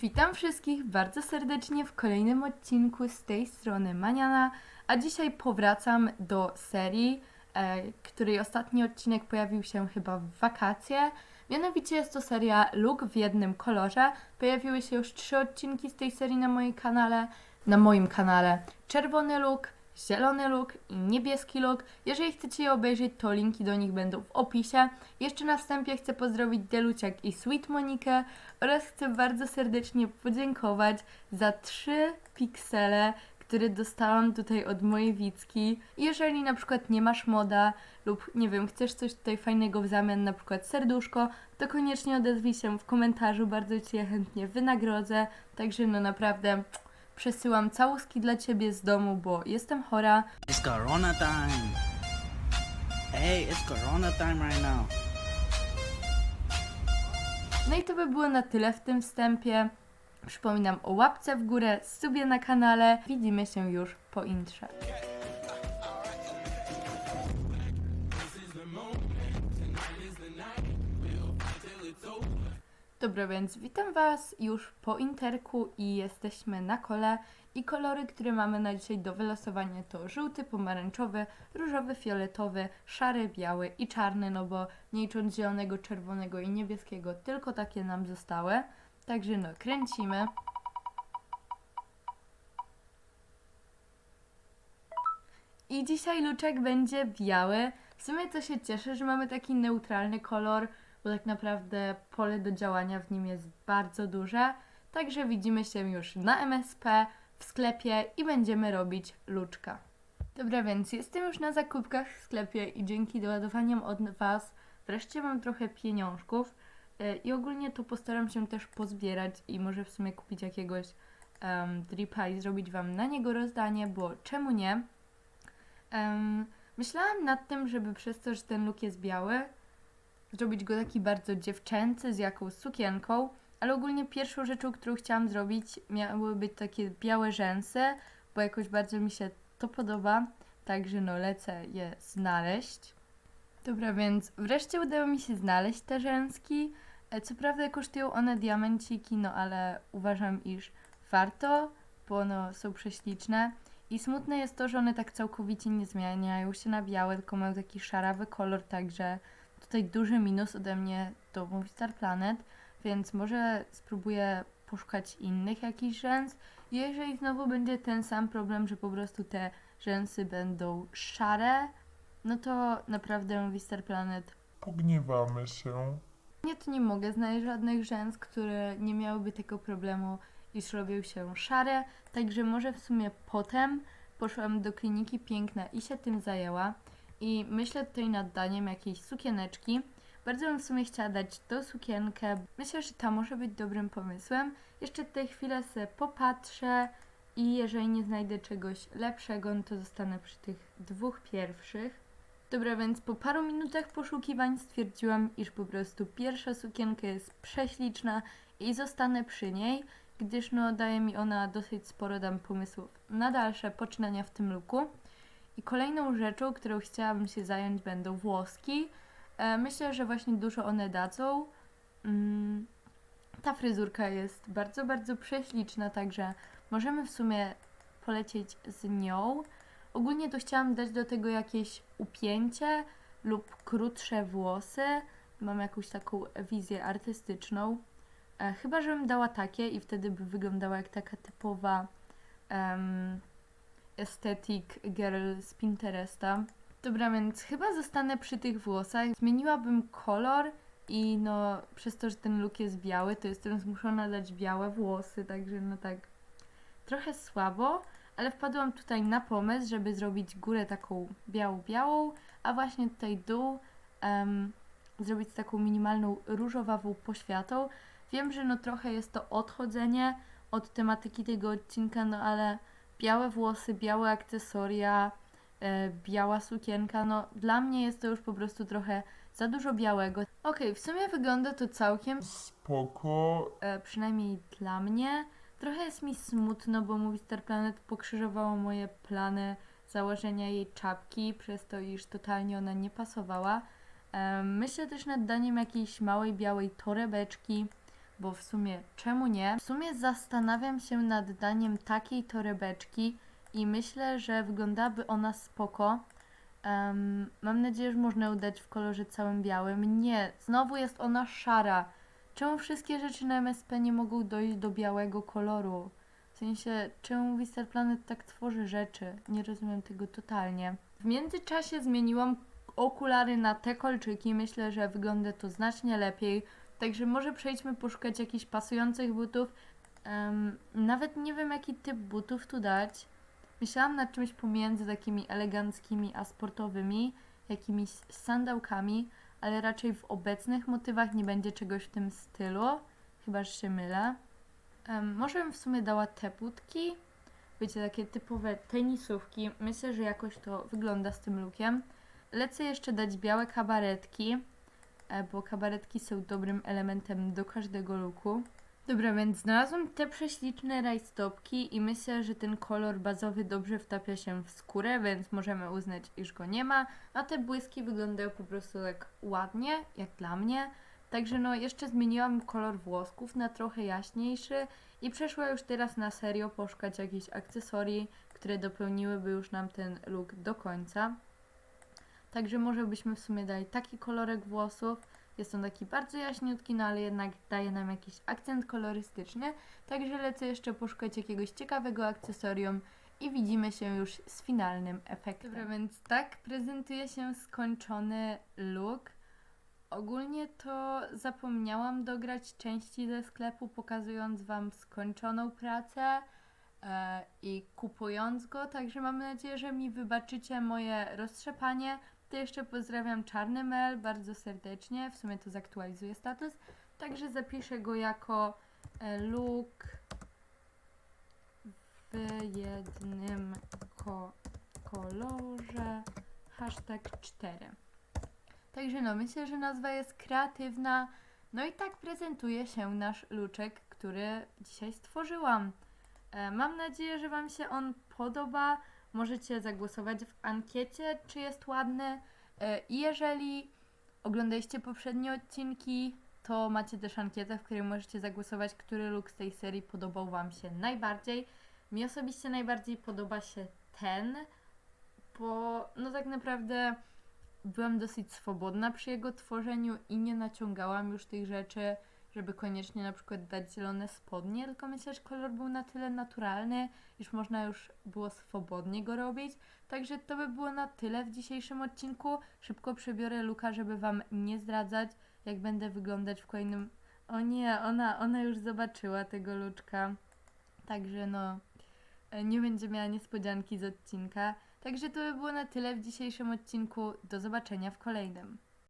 Witam wszystkich bardzo serdecznie w kolejnym odcinku z tej strony Maniana, a dzisiaj powracam do serii, e, której ostatni odcinek pojawił się chyba w wakacje. Mianowicie jest to seria Look w jednym kolorze. Pojawiły się już trzy odcinki z tej serii na moim kanale. Na moim kanale czerwony look, zielony look i niebieski look. Jeżeli chcecie je obejrzeć, to linki do nich będą w opisie. Jeszcze na wstępie chcę pozdrowić Deluciak i Sweet Monikę oraz chcę bardzo serdecznie podziękować za trzy piksele, które dostałam tutaj od mojej Wicki. Jeżeli na przykład nie masz moda lub nie wiem, chcesz coś tutaj fajnego w zamian, na przykład serduszko, to koniecznie odezwij się w komentarzu, bardzo Ci je chętnie wynagrodzę. Także no naprawdę przesyłam całuski dla Ciebie z domu, bo jestem chora. It's Corona time. Hey, it's Corona time right now. No i to by było na tyle w tym wstępie. Przypominam o łapce w górę, subie na kanale. Widzimy się już po intrze. Dobra, więc witam Was już po interku i jesteśmy na kole. I kolory, które mamy na dzisiaj do wylosowania to żółty, pomarańczowy, różowy, fioletowy, szary, biały i czarny, no bo nie licząc zielonego, czerwonego i niebieskiego, tylko takie nam zostały. Także no, kręcimy. I dzisiaj luczek będzie biały. W sumie to się cieszę, że mamy taki neutralny kolor, bo tak naprawdę pole do działania w nim jest bardzo duże. Także widzimy się już na MSP w sklepie i będziemy robić luczka. Dobra, więc jestem już na zakupkach w sklepie i dzięki doładowaniom od Was wreszcie mam trochę pieniążków e, i ogólnie to postaram się też pozbierać i może w sumie kupić jakiegoś um, dripa i zrobić Wam na niego rozdanie, bo czemu nie? Em, myślałam nad tym, żeby przez to, że ten look jest biały, zrobić go taki bardzo dziewczęcy z jakąś sukienką, ale ogólnie pierwszą rzeczą, którą chciałam zrobić, miały być takie białe rzęsy, bo jakoś bardzo mi się to podoba, także no lecę je znaleźć. Dobra, więc wreszcie udało mi się znaleźć te rzęski. E, Co prawda kosztują one diamenciki, no ale uważam, iż warto, bo no, są prześliczne. I smutne jest to, że one tak całkowicie nie zmieniają się na białe, tylko mają taki szarawy kolor, także tutaj duży minus ode mnie do Movistar Planet, więc może spróbuję poszukać innych jakichś rzęs. Jeżeli znowu będzie ten sam problem, że po prostu te rzęsy będą szare, no to naprawdę Movistar Planet Pogniewamy się. nie, to nie mogę znaleźć żadnych rzęs, które nie miałyby tego problemu, iż robią się szare. Także może w sumie potem poszłam do kliniki piękna i się tym zajęła. I myślę tutaj nad daniem jakiejś sukieneczki. Bardzo bym w sumie chciała dać tą sukienkę. Myślę, że ta może być dobrym pomysłem. Jeszcze tutaj chwilę sobie popatrzę i jeżeli nie znajdę czegoś lepszego, no to zostanę przy tych dwóch pierwszych. Dobra, więc po paru minutach poszukiwań stwierdziłam, iż po prostu pierwsza sukienka jest prześliczna i zostanę przy niej, gdyż no daje mi ona dosyć sporo dam pomysłów na dalsze poczynania w tym luku. I kolejną rzeczą, którą chciałabym się zająć będą włoski. E, myślę, że właśnie dużo one dadzą. Mm, ta fryzurka jest bardzo, bardzo prześliczna, także możemy w sumie polecieć z nią. Ogólnie to chciałam dać do tego jakieś upięcie lub krótsze włosy. Mam jakąś taką wizję artystyczną. E, chyba, żebym dała takie i wtedy by wyglądała jak taka typowa um, aesthetic girl z Pinteresta. Dobra, więc chyba zostanę przy tych włosach. Zmieniłabym kolor i no przez to, że ten look jest biały, to jestem zmuszona dać białe włosy, także no tak trochę słabo, ale wpadłam tutaj na pomysł, żeby zrobić górę taką białą-białą, a właśnie tutaj dół em, zrobić taką minimalną różowawą poświatą. Wiem, że no trochę jest to odchodzenie od tematyki tego odcinka, no ale białe włosy, białe akcesoria, e, biała sukienka, no dla mnie jest to już po prostu trochę za dużo białego. Okej, w sumie wygląda to całkiem Spoko. e, przynajmniej dla mnie. Trochę jest mi smutno, bo Movistar Planet pokrzyżowało moje plany założenia jej czapki, przez to iż totalnie ona nie pasowała. E, myślę też nad daniem jakiejś małej białej torebeczki, bo w sumie czemu nie? W sumie zastanawiam się nad daniem takiej torebeczki i myślę, że wyglądałaby ona spoko. Em, mam nadzieję, że można ją dać w kolorze całym białym. Nie, znowu jest ona szara. Czemu wszystkie rzeczy na MSP nie mogą dojść do białego koloru? W sensie, czemu Wister Planet tak tworzy rzeczy? Nie rozumiem tego totalnie. W międzyczasie zmieniłam okulary na te kolczyki. Myślę, że wygląda to znacznie lepiej. Także może przejdźmy poszukać jakichś pasujących butów. Em, nawet nie wiem, jaki typ butów tu dać. Myślałam nad czymś pomiędzy takimi eleganckimi a sportowymi, jakimiś sandałkami, ale raczej w obecnych motywach nie będzie czegoś w tym stylu. Chyba, że się mylę. Em, może bym w sumie dała te butki. Wiecie, takie typowe tenisówki. Myślę, że jakoś to wygląda z tym lookiem. Lecę jeszcze dać białe kabaretki, bo kabaretki są dobrym elementem do każdego looku. Dobra, więc znalazłam te prześliczne rajstopki i myślę, że ten kolor bazowy dobrze wtapia się w skórę, więc możemy uznać, iż go nie ma. A te błyski wyglądają po prostu tak ładnie, jak dla mnie. Także no, jeszcze zmieniłam kolor włosków na trochę jaśniejszy i przeszła już teraz na serio poszukać jakichś akcesorii, które dopełniłyby już nam ten look do końca. Także może byśmy w sumie dali taki kolorek włosów. Jest on taki bardzo jaśniutki, no ale jednak daje nam jakiś akcent kolorystyczny. Także lecę jeszcze poszukać jakiegoś ciekawego akcesorium i widzimy się już z finalnym efektem. Dobra, więc tak prezentuje się skończony look. Ogólnie to zapomniałam dograć części ze sklepu, pokazując Wam skończoną pracę e, i kupując go, także mam nadzieję, że mi wybaczycie moje roztrzepanie. To jeszcze pozdrawiam Czarny Mel bardzo serdecznie, w sumie to zaktualizuję status, także zapiszę go jako e, look w jednym ko- kolorze hashtag 4. Także no, myślę, że nazwa jest kreatywna. No i tak prezentuje się nasz luczek, który dzisiaj stworzyłam. E, mam nadzieję, że Wam się on podoba. Możecie zagłosować w ankiecie, czy jest ładny. E, I jeżeli oglądaliście poprzednie odcinki, to macie też ankietę, w której możecie zagłosować, który look z tej serii podobał Wam się najbardziej. Mi osobiście najbardziej podoba się ten, bo no tak naprawdę byłam dosyć swobodna przy jego tworzeniu i nie naciągałam już tych rzeczy, żeby koniecznie na przykład dać zielone spodnie, tylko myślę, że kolor był na tyle naturalny, iż można już było swobodnie go robić. Także to by było na tyle w dzisiejszym odcinku. Szybko przebiorę Luka, żeby Wam nie zdradzać, jak będę wyglądać w kolejnym... O nie, ona, ona już zobaczyła tego luczka. Także no, e, nie będzie miała niespodzianki z odcinka. Także to by było na tyle w dzisiejszym odcinku. Do zobaczenia w kolejnym.